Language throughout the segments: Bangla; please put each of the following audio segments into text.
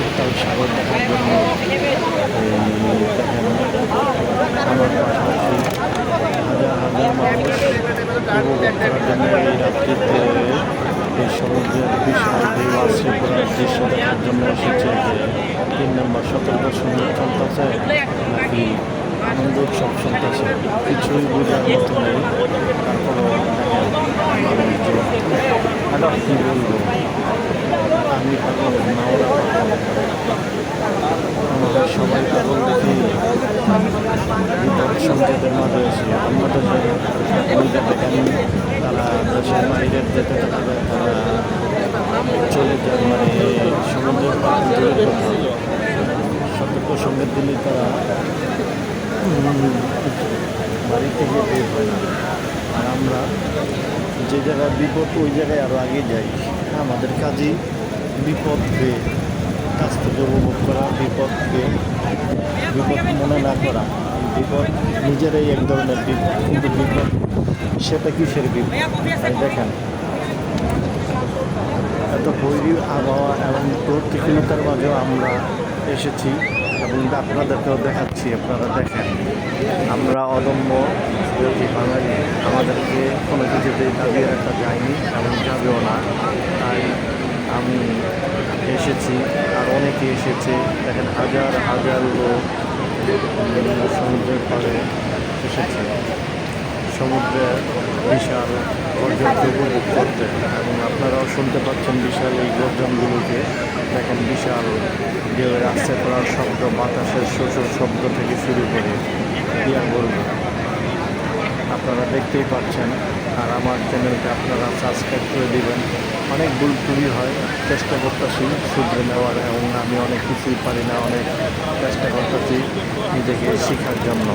উত্তাল সাগর তিন নম্বর সতর্ক সুন্দর চলতেছে নাকি আনন্দ উৎসব চলতেছে কিছুই বোঝার মতো নেই তারপরেও বিপদ ভূমিকা দেখেন তারা দেশের বাইরের যেতে তারা চলে যায় মানে সমুদ্রের সতর্ক তারা হয় আমরা যে জায়গায় বিপদ, ওই জায়গায় আরও আগে যাই। আমাদের কাজেই বিপদকে কাছ থেকে উপভোগ করা বিপদকে বিপদ মনে না করা, বিপদ নিজেরাই এক ধরনের বিপদ, কিন্তু বিপদ সেটা কিসের বিপদ? দেখেন। এত বৈরী আবহাওয়া এবং প্রতিকূলতার মাঝেও আমরা এসেছি এবং আপনাদেরকেও দেখাচ্ছি, আপনারা দেখেন। আমরা অদম্য প্রতি বাঙালি, আমাদেরকে কোনো কিছুতেই দাবিয়ে রাখা যায়নি এবং যাবেও না। তাই আমি এসেছি আর অনেকে এসেছে। দেখেন হাজার হাজার লোক সমুদ্রের পাড়ে এসেছে। সমুদ্রে বিশাল গর্জনকে উপভোগ করতে। এবং আপনারাও শুনতে পাচ্ছেন বিশাল এই গর্জনগুলোকে। দেখেন বিশাল ঢেউয়ের আসতে পড়ার শব্দ, বাতাসের শ্বশুর শব্দ থেকে শুরু করে। কি আর বলব? আপনারা দেখতেই পাচ্ছেন। আর আমার চ্যানেলকে আপনারা সাবস্ক্রাইব করে দিবেন। অনেক ভুল ত্রুটি হয়, চেষ্টা করতেছি শুধরে নেওয়ার এবং আমি অনেক কিছুই পারি না, অনেক চেষ্টা করতেছি নিজেকে শেখার জন্য।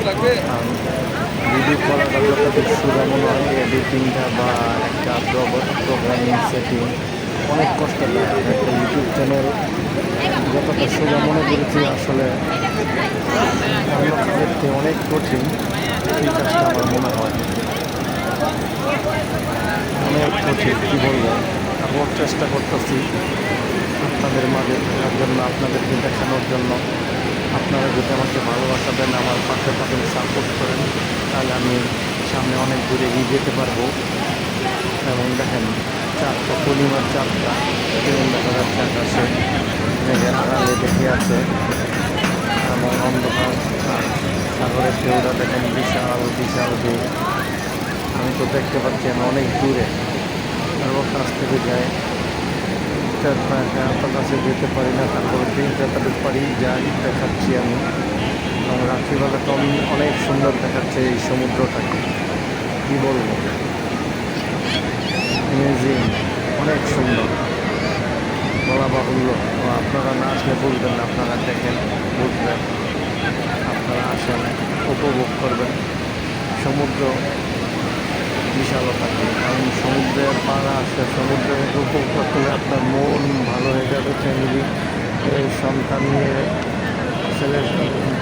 ভিডিও করাটা যতটুকু সুগম নয় এডিটিংটা বা একটা প্রোগ্রামিং সেটিং অনেক কষ্ট দেয় একটা ইউটিউব চ্যানেল যতটা সুগম মনে করেছি আসলে অনেক কঠিন। কাজটা আমার মনে হয় অনেক কঠিন কী বলব তারপর চেষ্টা করতেছি আপনাদের মাঝে থাকার জন্য আপনাদেরকে দেখানোর জন্য। আপনারা যদি আমাকে ভালোবাসা দেন, আমার পাশে পাশে সাপোর্ট করেন, তাহলে আমি সামনে অনেক দূরে এগিয়ে যেতে পারব। এবং দেখেন, চারটা পূর্ণিমার চারটা যেমন দেখা যাচ্ছে আকাশে আড়ালে দেখে আছে। এবং অন্ধকার সাগরের ঢেউটা দেখেন বিশাল বিশাল ঢেউ। আমি তো দেখতে পাচ্ছি আমি অনেক দূরে। আরও কাছ থেকে যাই আপনার কাছে যেতে পারি না, তারপরে দিন যতটুকু পারি যাই, দেখাচ্ছি আমি। এবং রাত্রিবেলা তো আমি অনেক সুন্দর দেখাচ্ছে এই সমুদ্রটাকে। কী বলব? অ্যামেজিং অনেক সুন্দর। বলা বাহুল্য। আপনারা না আসলে বুঝবেন না, আপনারা দেখেন, বুঝবেন। উপভোগ করবেন। সমুদ্র বিশালতাকে কারণ সমুদ্রের পাড়া আসে সমুদ্রের উপভোগ করতে আপনার মন ভালো হয়ে যাবে ফ্যামিলি সন্তান নিয়ে ছেলে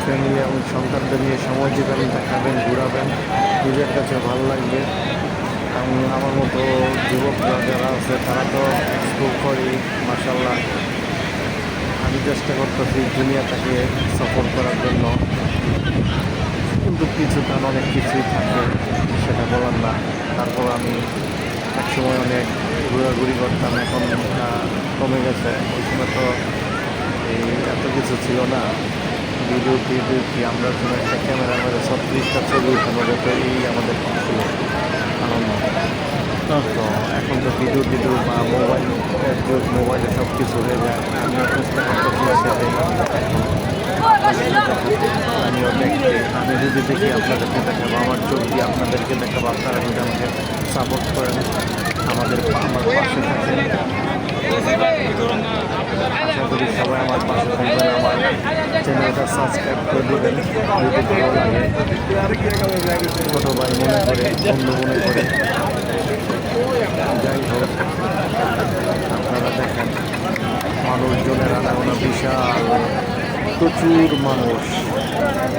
ফ্যামিলি এবং সন্তানদের নিয়ে সময় দিবেন দেখাবেন ঘুরাবেন, নিজের কাছে ভালো লাগবে। এবং আমার মতো যুবকরা যারা আছে, তারা তো স্কুল করি মাসাল্লাহ আমি চেষ্টা করতেছি দুনিয়াটাকে সফর করার জন্য। কিন্তু কিছু কারণ অনেক কিছুই থাকে, সেটা বলার না। তারপর আমি একসময় অনেক ঘোরাঘুরি করতাম, এখন কমে গেছে। ওই সময় তো এই এত কিছু ছিল না। ভিডিও টিডিও কি আমরা কোনো একটা ক্যামেরা মেরে ছত্রিশটা ছবি উঠানো এই আমাদের ছিল। আনন্দ। তো এখন তো ভিডিও টিডিও বা মোবাইল মোবাইলে সব কিছু হয়ে যায়। আমিও চেষ্টা দেখতে যদি দেখি আপনাদেরকে দেখাবো, আমার চোখ দিয়ে আপনাদেরকে দেখাবো, আপনারা যদি আমাকে সাপোর্ট করেন, আমাদের আমার পাশে থাকেন আশা করি সবাই আমার পাশে থাকবেন, আমার চ্যানেলটা সাবস্ক্রাইব করে দেবেন। যদি ছোটো ভাই মনে করে, বন্ধু মনে করে। যাই হোক, আপনারা দেখেন, মানুষজনের আনাগোনা বিশাল। প্রচুর মানুষ,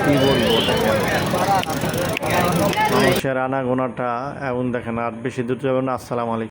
কি বলব? দেখেন মানুষের আনাগোনাটা এমন দেখেন, আর বেশি দূর যাবেন আসসালামু আলাইকুম।